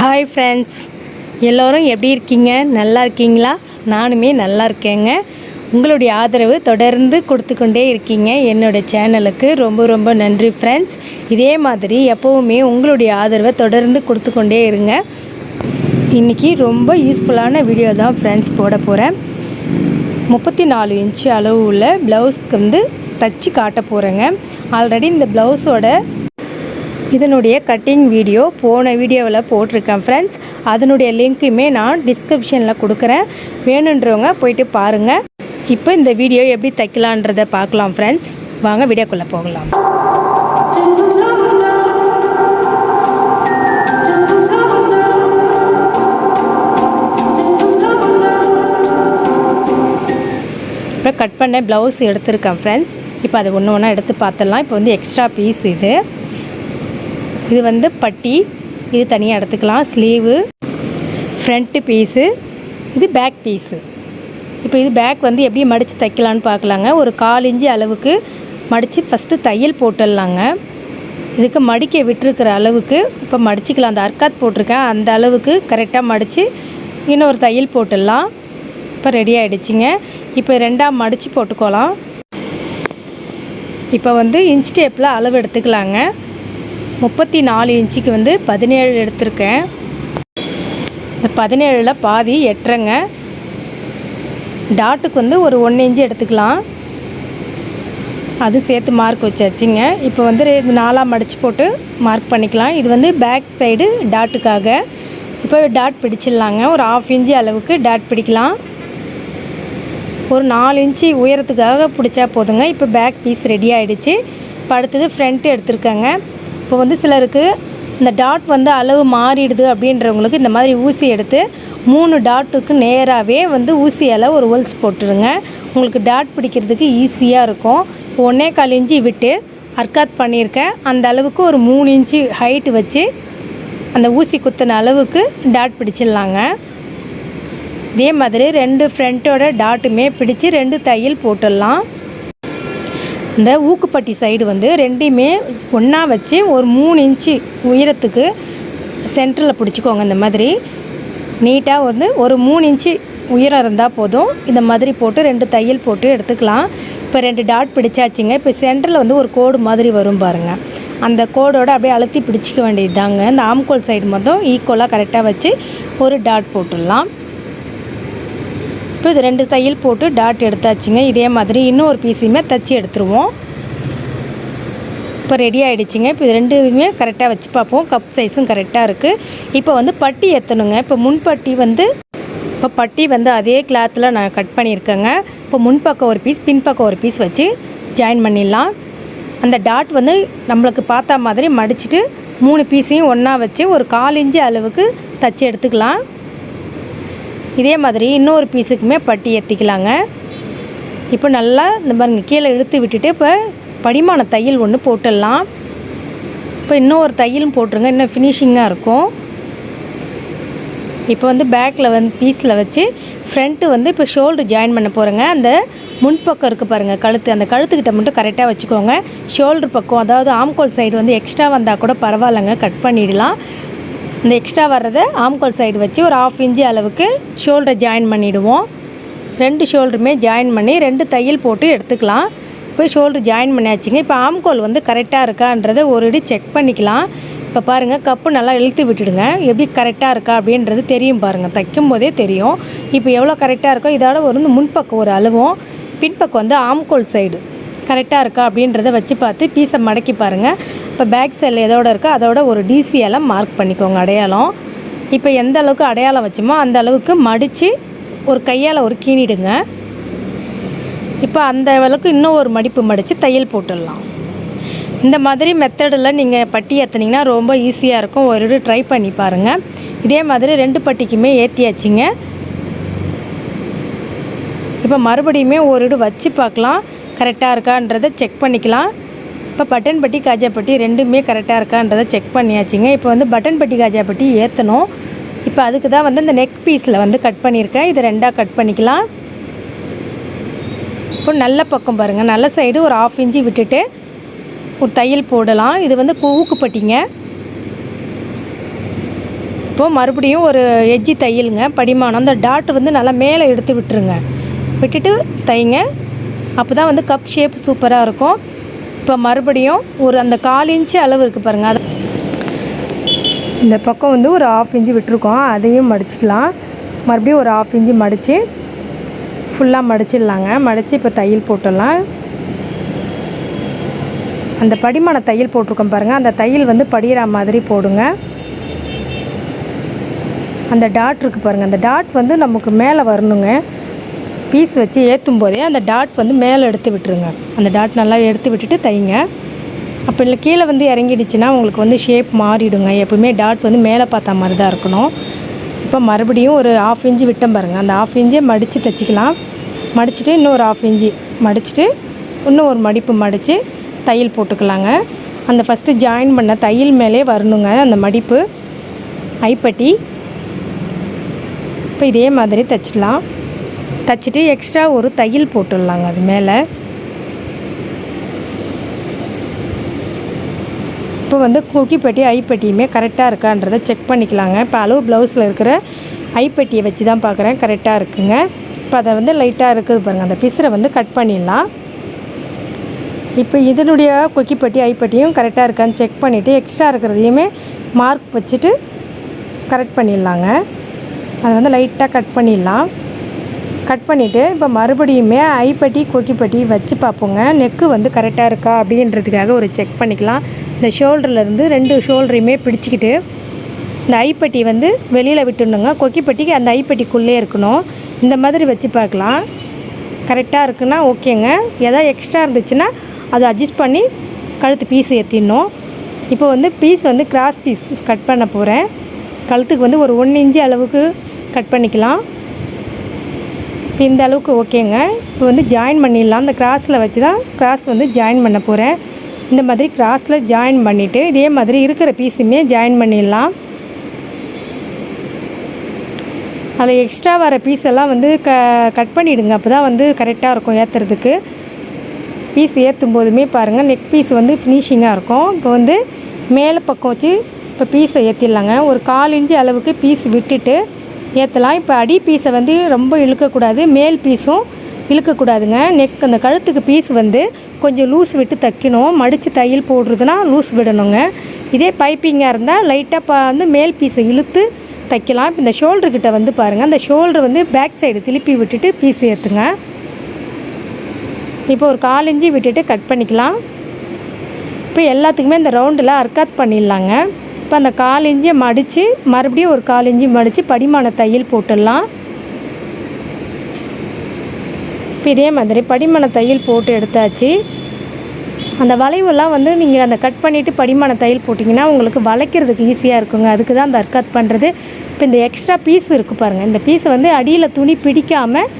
Hi friends எல்லோரும் எப்படி இருக்கீங்க? நல்லா இருக்கீங்களா? நானுமே நல்லா இருக்கேங்க. உங்களுடைய ஆதரவு தொடர்ந்து கொடுத்து கொண்டே இருக்கீங்க. என்னோடய சேனலுக்கு ரொம்ப ரொம்ப நன்றி ஃப்ரெண்ட்ஸ் இதே மாதிரி எப்போவுமே உங்களுடைய ஆதரவை தொடர்ந்து கொடுத்து கொண்டே இருங்க. இன்றைக்கி ரொம்ப யூஸ்ஃபுல்லான வீடியோ தான் ஃப்ரெண்ட்ஸ் போட போகிறேன் முப்பத்தி நாலு இன்ச்சு அளவு உள்ள ப்ளவுஸ்க்கு வந்து தச்சு காட்ட போகிறேங்க ஆல்ரெடி இந்த ப்ளவுஸோட இதனுடைய கட்டிங் வீடியோ போன வீடியோவில் போட்டிருக்கேன் ஃப்ரெண்ட்ஸ் அதனுடைய லிங்க்குமே நான் டிஸ்கிரிப்ஷனில் கொடுக்குறேன். வேணுன்றவங்க போயிட்டு பாருங்கள் இப்போ இந்த வீடியோ எப்படி தைக்கலான்றதை பார்க்கலாம் ஃப்ரெண்ட்ஸ் வாங்க வீடியோக்குள்ளே போகலாம். இப்போ கட் பண்ண ப்ளவுஸ் எடுத்திருக்கேன் ஃப்ரெண்ட்ஸ் இப்போ அதை ஒன்று ஒன்றா எடுத்து பார்த்துடலாம். இப்போ வந்து எக்ஸ்ட்ரா பீஸ் இது. இது வந்து பட்டி இது தனியாக எடுத்துக்கலாம். ஸ்லீவு ஃப்ரண்ட்டு பீஸு இது பேக் பீஸு இப்போ இது பேக் வந்து எப்படி மடித்து தைக்கலான்னு பார்க்கலாங்க. ஒரு கால் இஞ்சி அளவுக்கு மடித்து ஃபஸ்ட்டு தையல் போட்டுடலாங்க. இதுக்கு மடிக்க விட்டுருக்கிற அளவுக்கு இப்போ மடிச்சிக்கலாம். அந்த அர்க்காத் போட்டிருக்கேன். அந்த அளவுக்கு கரெக்டாக மடித்து இன்னொரு தையல் போட்டுடலாம். இப்போ ரெடி ஆகிடுச்சிங்க இப்போ ரெண்டாக மடித்து போட்டுக்கலாம். இப்போ வந்து இன்ச் டேப்பில் அளவு எடுத்துக்கலாங்க. முப்பத்தி நாலு இன்ச்சுக்கு வந்து பதினேழு எடுத்திருக்கேன். இந்த பதினேழில் பாதி எட்டுறங்க. டாட்டுக்கு வந்து ஒரு ஒன்று இன்ச்சு எடுத்துக்கலாம். அது சேர்த்து மார்க் வச்சாச்சுங்க. இப்போ வந்து ரெ- நாலாக மடித்து போட்டு மார்க் பண்ணிக்கலாம். இது வந்து பேக் சைடு டாட்டுக்காக. இப்போ டாட் பிடிச்சிடலாங்க. ஒரு ஆஃப் இன்ச்சு அளவுக்கு டாட் பிடிக்கலாம். ஒரு நாலு இன்ச்சு உயரத்துக்காக பிடிச்சா போதுங்க. இப்போ பேக் பீஸ் ரெடி ஆகிடுச்சு இப்போ அடுத்தது ஃப்ரண்ட்டு எடுத்திருக்கேங்க. இப்போ வந்து சிலருக்கு இந்த டாட் வந்து அளவு மாறிடுது அப்படின்றவங்களுக்கு இந்த மாதிரி ஊசி எடுத்து மூணு டாட்டுக்கு நேராகவே வந்து ஊசியால் ஒரு ஹோல்ஸ் போட்டுருங்க. உங்களுக்கு டாட் பிடிக்கிறதுக்கு ஈஸியாக இருக்கும். இப்போ ஒன்றே கால் இன்ச்சு விட்டு அர்க்காத் பண்ணியிருக்கேன். அந்த அளவுக்கு ஒரு மூணு இன்ச்சு ஹைட்டு வச்சு அந்த ஊசி குத்தின அளவுக்கு டாட் பிடிச்சிடலாங்க. இதே மாதிரி ரெண்டு ஃப்ரண்ட்டோட டாட்டுமே பிடிச்சு ரெண்டு தையல் போட்டுடலாம். இந்த ஊக்குப்பட்டி சைடு வந்து ரெண்டையுமே ஒன்றா வச்சு ஒரு மூணு இன்ச்சு உயரத்துக்கு சென்டரில் பிடிச்சிக்கோங்க இந்த மாதிரி. நீட்டாக வந்து ஒரு மூணு இன்ச்சு உயரம் இருந்தால் போதும். இந்த மாதிரி போட்டு ரெண்டு தையல் போட்டு எடுத்துக்கலாம். இப்போ ரெண்டு டாட் பிடிச்சாச்சுங்க. இப்போ சென்டரில் வந்து ஒரு கோடு மாதிரி வரும் பாருங்கள் அந்த கோடோடு அப்படியே அழுத்தி பிடிச்சிக்க வேண்டியது தாங்க இந்த ஆம்கோல் சைடு மொத்தம் ஈக்குவலாக கரெக்டாக வச்சு ஒரு டாட் போட்டுடலாம். இப்போ இது ரெண்டு தையல் போட்டு டாட் எடுத்தாச்சுங்க. இதே மாதிரி இன்னும் ஒரு பீஸையுமே தச்சு எடுத்துருவோம். இப்போ ரெடி ஆகிடுச்சிங்க இப்போ இது ரெண்டுமே கரெக்டாக வச்சு பார்ப்போம். கப் சைஸும் கரெக்டாக இருக்குது இப்போ வந்து பட்டி ஏற்றணுங்க இப்போ முன்பட்டி வந்து இப்போ பட்டி வந்து அதே கிளாத்தில் நான் கட் பண்ணியிருக்கேங்க. இப்போ முன்பக்கம் ஒரு பீஸ் பின்பக்கம் ஒரு பீஸ் வச்சு ஜாயின் பண்ணிடலாம். அந்த டாட் வந்து நம்மளுக்கு பார்த்தா மாதிரி மடிச்சுட்டு மூணு பீஸையும் ஒன்றா வச்சு ஒரு கால் இன்ச்சு அளவுக்கு தச்சு எடுத்துக்கலாம். இதே மாதிரி இன்னொரு பீஸுக்குமே பட்டி ஏற்றிக்கலாங்க இப்போ நல்லா இந்த மாதிரி கீழே இழுத்து விட்டுட்டு இப்போ படிமான தையல் ஒன்று போட்டுடலாம். இப்போ இன்னொரு தையலும் போட்டுருங்க இன்னும் ஃபினிஷிங்காக இருக்கும். இப்போ வந்து பேக்கில் வந்து பீஸில் வச்சு ஃப்ரண்ட்டு வந்து இப்போ ஷோல்டர் ஜாயின் பண்ண போகிறேங்க அந்த முன்பக்கம் இருக்குது பாருங்கள் கழுத்து அந்த கழுத்துக்கிட்ட மட்டும் கரெக்டாக வச்சுக்கோங்க. ஷோல்டர் பக்கம் அதாவது ஆம்கோல் சைடு வந்து எக்ஸ்ட்ரா வந்தால் கூட பரவாயில்லைங்க கட் பண்ணிடலாம். இந்த எக்ஸ்ட்ரா வர்றதை ஆம்கோல் சைடு வச்சு ஒரு ஆஃப் இன்ச்சு அளவுக்கு ஷோல்டர் ஜாயின் பண்ணிவிடுவோம் ரெண்டு ஷோல்டருமே ஜாயின் பண்ணி ரெண்டு தையல் போட்டு எடுத்துக்கலாம். இப்போ ஷோல்டர் ஜாயின் பண்ணியாச்சுங்க. இப்போ ஆம்கோல் வந்து கரெக்டாக இருக்கான்றதை ஒரு இடி செக் பண்ணிக்கலாம். இப்போ பாருங்கள் கப்பு நல்லா இழுத்து விட்டுடுங்க. எப்படி கரெக்டாக இருக்கா அப்படின்றது தெரியும் பாருங்கள் தைக்கும் போதே தெரியும். இப்போ எவ்வளோ கரெக்டாக இருக்கோ இதோட ஒரு வந்து முன்பக்கம் ஒரு அளவும் பின்பக்கம் வந்து ஆம்கோல் சைடு கரெக்டாக இருக்கா அப்படின்றத வச்சு பார்த்து பீஸை மடக்கி பாருங்கள் இப்போ பேக் சைடில் எதோட இருக்கோ அதோட ஒரு டிசியெல்லாம் மார்க் பண்ணிக்கோங்க அடையாளம். இப்போ எந்த அளவுக்கு அடையாளம் வச்சோமோ அந்த அளவுக்கு மடித்து ஒரு கையால் ஒரு கீணிடுங்க இப்போ அந்த அளவுக்கு இன்னும் ஒரு மடிப்பு மடித்து தையல் போட்டுடலாம். இந்த மாதிரி மெத்தடில் நீங்கள் பட்டி ஏற்றுனீங்கன்னா ரொம்ப ஈஸியாக இருக்கும். ஒரு இது ட்ரை பண்ணி பாருங்கள் இதே மாதிரி ரெண்டு பட்டிக்குமே ஏற்றியாச்சுங்க இப்போ மறுபடியுமே ஒரு இடு வச்சு பார்க்கலாம். கரெக்டாக இருக்கான்றதை செக் பண்ணிக்கலாம். இப்போ பட்டன் பட்டி காஜா ரெண்டுமே கரெக்டாக இருக்கான்றதை செக் பண்ணியாச்சுங்க. இப்போ வந்து பட்டன் பட்டி காஜா ஏற்றணும் இப்போ அதுக்கு தான் வந்து இந்த நெக் பீஸில் வந்து கட் பண்ணியிருக்கேன். இதை ரெண்டாக கட் பண்ணிக்கலாம். இப்போ நல்ல பக்கம் பாருங்கள் நல்ல சைடு ஒரு ஆஃப் இன்ச்சு விட்டுட்டு ஒரு தையல் போடலாம். இது வந்து ஊக்குப்பட்டிங்க. இப்போ இப்போது மறுபடியும் ஒரு எஜ்ஜி தையலுங்க. படிமானம். அந்த டாட் வந்து நல்லா மேலே எடுத்து விட்டுருங்க. விட்டுட்டு தைங்க. அப்போ தான் வந்து கப் ஷேப் சூப்பராக இருக்கும். இப்போ மறுபடியும் ஒரு அந்த கால் இன்ச்சு அளவு இருக்குது பாருங்கள் அது இந்த பக்கம் வந்து ஒரு ஆஃப் இன்ச்சு விட்டுருக்கோம். அதையும் மடிச்சுக்கலாம். மறுபடியும் ஒரு ஆஃப் இன்ச்சு மடித்து ஃபுல்லாக மடிச்சிடலாங்க. மடித்து இப்போ தையல் போட்டுடலாம். அந்த படிமான தையல் போட்டிருக்கோம் பாருங்கள் அந்த தையல் வந்து படிகிற மாதிரி போடுங்க. அந்த டாட் இருக்குது பாருங்கள் அந்த டாட் வந்து நமக்கு மேலே வரணுங்க. பீஸ் வச்சு ஏற்றும் போதே அந்த டாட் வந்து மேலே எடுத்து விட்டுருங்க. அந்த டாட் நல்லா எடுத்து விட்டுட்டு தைங்க. அப்போ இல்லை கீழே வந்து இறங்கிடுச்சுன்னா உங்களுக்கு வந்து ஷேப் மாறிடுங்க. எப்பவுமே டாட் வந்து மேலே பார்த்த மாதிரி தான் இருக்கணும். இப்போ மறுபடியும் ஒரு ஆஃப் இன்ச்சு விட்டம் பாருங்கள் அந்த ஆஃப் இன்ச்சே மடித்து தைச்சிக்கலாம். மடிச்சுட்டு இன்னும் ஒரு ஆஃப் இன்ச்சு மடிச்சுட்டு இன்னும் ஒரு மடிப்பு மடித்து தையல் போட்டுக்கலாங்க. அந்த ஃபஸ்ட்டு ஜாயின் பண்ண தையல் மேலே வரணுங்க. அந்த மடிப்பு. ஐப்பட்டி. இப்போ இதே மாதிரி தைச்சிடலாம். தைச்சிட்டு எக்ஸ்ட்ரா ஒரு தையல் போட்டுடலாங்க அது மேலே. இப்போ வந்து கொக்கிப்பட்டி ஐப்பட்டியுமே கரெக்டாக இருக்கான்றதை செக் பண்ணிக்கலாங்க. இப்போ அளவு ப்ளவுஸில் இருக்கிற ஐப்பட்டியை வச்சு தான் பார்க்குறேன். கரெக்டாக இருக்குங்க. இப்போ அதை வந்து லைட்டாக இருக்குது பாருங்கள் அந்த பிசரை வந்து கட் பண்ணிடலாம். இப்போ இதனுடைய கொக்கிப்பட்டி ஐப்பட்டியும் கரெக்டாக இருக்கான்னு செக் பண்ணிவிட்டு எக்ஸ்ட்ரா இருக்கிறதையுமே மார்க் வச்சுட்டு கரெக்ட் பண்ணிடலாங்க. அதை வந்து லைட்டாக கட் பண்ணிடலாம். கட் பண்ணிவிட்டு இப்போ மறுபடியுமே ஐப்பட்டி கொக்கிப்பட்டி வச்சு பார்ப்போங்க. நெக்கு வந்து கரெக்டாக இருக்கா அப்படின்றதுக்காக ஒரு செக் பண்ணிக்கலாம். இந்த ஷோல்டர்லேருந்து ரெண்டு ஷோல்டரையுமே பிடிச்சிக்கிட்டு இந்த ஐப்பட்டி வந்து வெளியில் விட்டுணுங்க கொக்கிப்பட்டிக்கு அந்த ஐப்பட்டிக்குள்ளே இருக்கணும். இந்த மாதிரி வச்சு பார்க்கலாம். கரெக்டாக இருக்குன்னா ஓகேங்க. எதாவது எக்ஸ்ட்ரா இருந்துச்சுன்னா அதை அட்ஜஸ்ட் பண்ணி கழுத்து பீஸ் ஏற்றிடணும் இப்போ வந்து பீஸ் வந்து கிராஸ் பீஸ் கட் பண்ண போகிறேன் கழுத்துக்கு வந்து ஒரு ஒன்று இன்ச்சு அளவுக்கு கட் பண்ணிக்கலாம். இப்போ இந்த அளவுக்கு ஓகேங்க. இப்போ வந்து ஜாயின் பண்ணிடலாம். அந்த கிராஸில் வச்சு தான் கிராஸ் வந்து ஜாயின் பண்ண போகிறேன் இந்த மாதிரி கிராஸில் ஜாயின் பண்ணிவிட்டு இதே மாதிரி இருக்கிற பீஸுமே ஜாயின் பண்ணிடலாம். அதில் எக்ஸ்ட்ரா வர பீஸ் எல்லாம் வந்து க கட் பண்ணிவிடுங்க அப்போ தான் வந்து கரெக்டாக இருக்கும் ஏற்றுறதுக்கு பீஸ் ஏற்றும் போதுமே பாருங்கள் நெக் பீஸ் வந்து ஃபினிஷிங்காக இருக்கும். இப்போ வந்து மேலே பக்கம் வச்சு இப்போ பீஸை ஏற்றிடலாங்க ஒரு கால் இன்ச்சு அளவுக்கு பீஸ் விட்டுட்டு ஏற்றலாம் இப்போ அடி பீஸை வந்து ரொம்ப இழுக்கக்கூடாது. மேல் பீஸும் இழுக்கக்கூடாதுங்க. நெக் அந்த கழுத்துக்கு பீஸ் வந்து கொஞ்சம் லூஸ் விட்டு தைக்கணும். மடித்து தையல் போடுறதுனா லூஸ் விடணுங்க. இதே பைப்பிங்காக இருந்தால் லைட்டாக பா வந்து மேல் பீஸை இழுத்து தைக்கலாம். இப்போ இந்த ஷோல்டர்கிட்ட வந்து பாருங்கள் அந்த ஷோல்டர் வந்து பேக் சைடு திருப்பி விட்டுட்டு பீஸ் ஏற்றுங்க இப்போ ஒரு கால் விட்டுட்டு கட் பண்ணிக்கலாம். இப்போ எல்லாத்துக்குமே இந்த ரவுண்டில் அர்க்காத் பண்ணிடலாங்க. இப்போ அந்த கால் இஞ்சியை மடித்து மறுபடியும் ஒரு கால் இஞ்சி மடித்து படிமான தையல் போட்டுடலாம். இப்போ இதே மாதிரி படிமான தையல் போட்டு எடுத்தாச்சு. அந்த வளைவெல்லாம் வந்து நீங்கள் அந்த கட் பண்ணிவிட்டு படிமான தையல் போட்டிங்கன்னா உங்களுக்கு வளைக்கிறதுக்கு ஈஸியாக இருக்குங்க. அதுக்கு தான் அந்த அர்க்காத் பண்ணுறது இப்போ இந்த எக்ஸ்ட்ரா பீஸ் இருக்குது பாருங்கள் இந்த பீஸை வந்து அடியில் துணி பிடிக்காமல்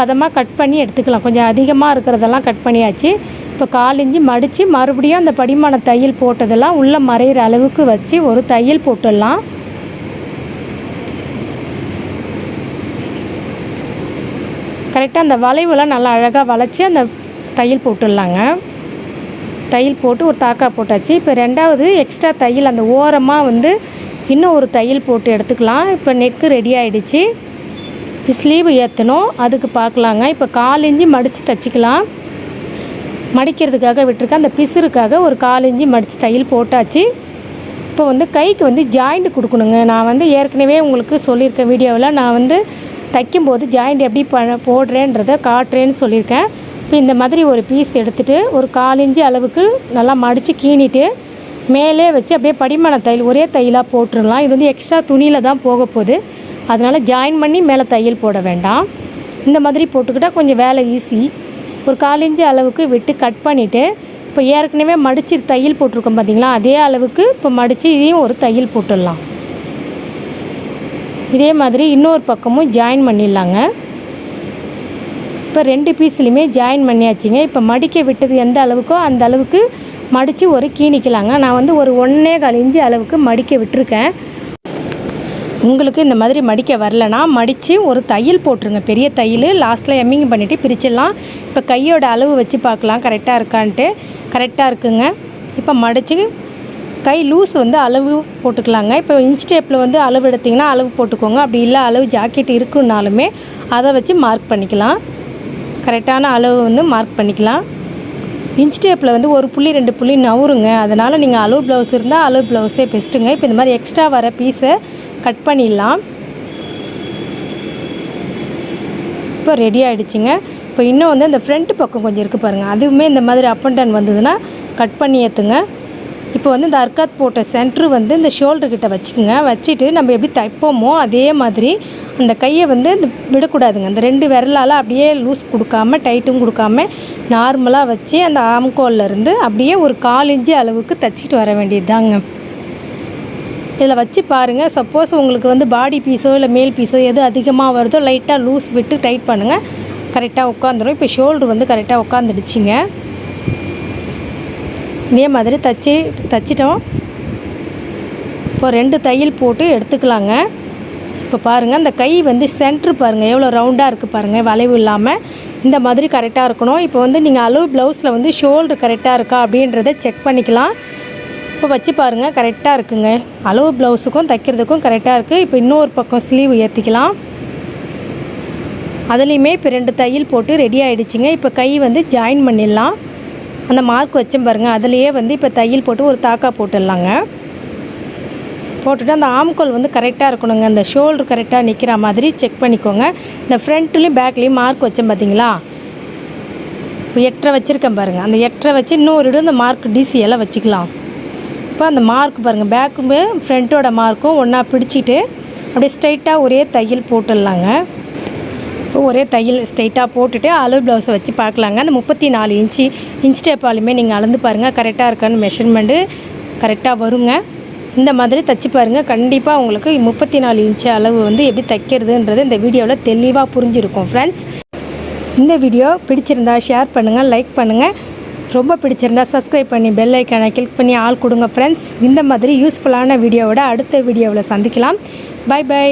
பதமாக கட் பண்ணி எடுத்துக்கலாம். கொஞ்சம் அதிகமாக இருக்கிறதெல்லாம் கட் பண்ணியாச்சு. இப்போ கால் இஞ்சி மடித்து மறுபடியும் அந்த படிமான தையல் போட்டதெல்லாம் உள்ளே மறையிற அளவுக்கு வச்சு ஒரு தையல் போட்டுடலாம். கரெக்டாக அந்த வளைவுலாம் நல்லா அழகாக வளைச்சி அந்த தையல் போட்டுடலாங்க. தையல் போட்டு ஒரு தாக்கா போட்டாச்சு. இப்போ ரெண்டாவது எக்ஸ்ட்ரா தையல் அந்த ஓரமாக வந்து இன்னும் ஒரு தையல் போட்டு எடுத்துக்கலாம். இப்போ நெக்கு ரெடி ஆகிடுச்சு ஸ்லீவ் ஏற்றணும் அதுக்கு பார்க்கலாங்க இப்போ கால் இஞ்சி மடித்து தைச்சிக்கலாம். மடிக்கிறதுக்காக விட்டுருக்கேன். அந்த பிசுருக்காக ஒரு கால் இஞ்சி மடித்து தையல் போட்டாச்சு. இப்போ வந்து கைக்கு வந்து ஜாயிண்ட் கொடுக்கணுங்க. நான் வந்து ஏற்கனவே உங்களுக்கு சொல்லியிருக்கேன் வீடியோவில் நான் வந்து தைக்கும்போது ஜாயிண்ட் எப்படி ப போடுறேன்றதை காட்டுறேன்னு சொல்லியிருக்கேன். இப்போ இந்த மாதிரி ஒரு பீஸ் எடுத்துகிட்டு ஒரு கால் இஞ்சி அளவுக்கு நல்லா மடித்து கீணிட்டு மேலே வச்சு அப்படியே படிமான தையல் ஒரே தையலாக போட்டுடலாம். இது வந்து எக்ஸ்ட்ரா துணியில் தான் போக போகுது. அதனால் ஜாயின் பண்ணி மேலே தையல் போட வேண்டாம். இந்த மாதிரி போட்டுக்கிட்டால் கொஞ்சம் வேலை ஈஸி ஒரு கால் இன்ச்சு அளவுக்கு விட்டு கட் பண்ணிவிட்டு இப்போ ஏற்கனவே மடித்து தையல் போட்டிருக்கோம் பார்த்தீங்களா அதே அளவுக்கு இப்போ மடித்து இதையும் ஒரு தையல் போட்டுடலாம். இதே மாதிரி இன்னொரு பக்கமும் ஜாயின் பண்ணிடலாங்க. இப்போ ரெண்டு பீஸ்லையுமே ஜாயின் பண்ணியாச்சுங்க. இப்போ மடிக்க விட்டது எந்த அளவுக்கோ அந்த அளவுக்கு மடித்து ஒரு கீணிக்கலாங்க. நான் வந்து ஒரு ஒன்றே கால் இன்ச்சு அளவுக்கு மடிக்க விட்டுருக்கேன். உங்களுக்கு இந்த மாதிரி மடிக்க வரலனா மடித்து ஒரு தையல் போட்டுருங்க. பெரிய தையல் லாஸ்ட்டில் எம்மிங் பண்ணிவிட்டு பிரிச்சிடலாம். இப்போ கையோட அளவு வச்சு பார்க்கலாம். கரெக்டாக இருக்கான்ட்டு. கரெக்டாக இருக்குங்க. இப்போ மடித்து கை லூஸ் வந்து அளவு போட்டுக்கலாங்க. இப்போ இன்ச் டேப்பில் வந்து அளவு எடுத்திங்கன்னா அளவு போட்டுக்கோங்க. அப்படி இல்லை அளவு ஜாக்கெட் இருக்குன்னாலுமே அதை வச்சு மார்க் பண்ணிக்கலாம். கரெக்டான அளவு வந்து மார்க் பண்ணிக்கலாம். இன்ச் டேப்பில் வந்து ஒரு புள்ளி ரெண்டு புள்ளி நவுருங்க. அதனால் நீங்கள் அளவு ப்ளவுஸ் இருந்தால் அளவு ப்ளவுஸே பெஸ்ட்டுங்க இப்போ இந்த மாதிரி எக்ஸ்ட்ரா வர பீஸை கட் பண்ணிடலாம். இப்போ ரெடி ஆகிடுச்சிங்க இப்போ இன்னும் வந்து அந்த ஃப்ரண்ட் பக்கம் கொஞ்சம் இருக்குது பாருங்கள் அதுவுமே இந்த மாதிரி அப் அண்ட் டவுன் வந்ததுன்னா கட் பண்ணி ஏற்றுங்க இப்போ வந்து இந்த அர்க்காத் போட்ட சென்ட்ரு வந்து இந்த ஷோல்டர்கிட்ட வச்சுக்கோங்க. வச்சுட்டு நம்ம எப்படி தைப்போமோ அதே மாதிரி அந்த கையை வந்து இந்த விடக்கூடாதுங்க. அந்த ரெண்டு விரலால் அப்படியே லூஸ் கொடுக்காம டைட்டும் கொடுக்காம நார்மலாக வச்சு அந்த ஆம்கோல்ல இருந்து அப்படியே ஒரு கால் இன்ச்சு அளவுக்கு தைச்சிட்டு வர வேண்டியது தாங்க இதில் வச்சு பாருங்கள் சப்போஸ் உங்களுக்கு வந்து பாடி பீஸோ இல்லை மேல் பீஸோ எது அதிகமாக வருதோ லைட்டாக லூஸ் விட்டு டைட் பண்ணுங்கள் கரெக்டாக உட்காந்துடும் இப்போ ஷோல்டர் வந்து கரெக்டாக உட்காந்துடுச்சிங்க. இதே மாதிரி தச்சு தச்சிட்டோம். இப்போ ரெண்டு தையல் போட்டு எடுத்துக்கலாங்க. இப்போ பாருங்கள் அந்த கை வந்து சென்ட்ரு பாருங்கள் எவ்வளோ ரவுண்டாக இருக்குது பாருங்கள் வளைவு இல்லாமல் இந்த மாதிரி கரெக்டாக இருக்கணும். இப்போ வந்து நீங்கள் அளவு ப்ளவுஸில் வந்து ஷோல்டர் கரெக்டாக இருக்கா அப்படின்றத செக் பண்ணிக்கலாம். இப்போ வச்சு பாருங்கள் கரெக்டாக இருக்குங்க. அளவு ப்ளவுஸுக்கும் தைக்கிறதுக்கும் கரெக்டாக இருக்குது இப்போ இன்னொரு பக்கம் ஸ்லீவ் ஏற்றிக்கலாம் அதுலேயுமே இப்போ ரெண்டு தையல் போட்டு ரெடி ஆகிடுச்சிங்க இப்போ கை வந்து ஜாயின் பண்ணிடலாம். அந்த மார்க் வச்சேன் பாருங்கள் அதுலேயே வந்து இப்போ தையல் போட்டு ஒரு தாக்கா போட்டுடலாங்க. போட்டுட்டு அந்த ஆம்கோல் வந்து கரெக்டாக இருக்கணுங்க. அந்த ஷோல்டர் கரெக்டாக நிற்கிற மாதிரி செக் பண்ணிக்கோங்க. இந்த ஃப்ரண்ட்லேயும் பேக்லேயும் மார்க் வச்சேன் பார்த்தீங்களா இப்போ எட்டரை வச்சுருக்கேன் பாருங்கள் அந்த எட்டரை வச்சு இன்னொரு இடம் இந்த மார்க் டிசி எல்லாம் வச்சுக்கலாம். இப்போ அந்த மார்க் பாருங்கள் பேக்குமே ஃப்ரண்ட்டோட மார்க்கும் ஒன்றா பிடிச்சிட்டு அப்படியே ஸ்ட்ரைட்டாக ஒரே தையல் போட்டுடலாங்க. இப்போ ஒரே தையல் ஸ்ட்ரைட்டாக போட்டுட்டு அளவு ப்ளவுஸை வச்சு பார்க்கலாங்க. அந்த முப்பத்தி நாலு இன்ச்சு இன்ச் டேப்பாலுமே நீங்கள் அளந்து பாருங்கள் கரெக்டாக இருக்கான்னு மெஷர்மெண்ட்டு கரெக்டாக வருங்க. இந்த மாதிரி தைச்சி பாருங்கள் கண்டிப்பாக உங்களுக்கு முப்பத்தி நாலு இன்ச்சு அளவு வந்து எப்படி தைக்கிறதுன்றது இந்த வீடியோவில் தெளிவாக புரிஞ்சிருக்கும் ஃப்ரெண்ட்ஸ் இந்த வீடியோ பிடிச்சிருந்தா ஷேர் பண்ணுங்கள் லைக் பண்ணுங்கள் ரொம்ப பிடிச்சிருந்தா சப்ஸ்கிரைப் பண்ணி பெல் ஐக்கானை கிளிக் பண்ணி ஆள் கொடுங்க ஃப்ரெண்ட்ஸ் இந்த மாதிரி யூஸ்ஃபுல்லான வீடியோவோட அடுத்த வீடியோவில் சந்திக்கலாம். By by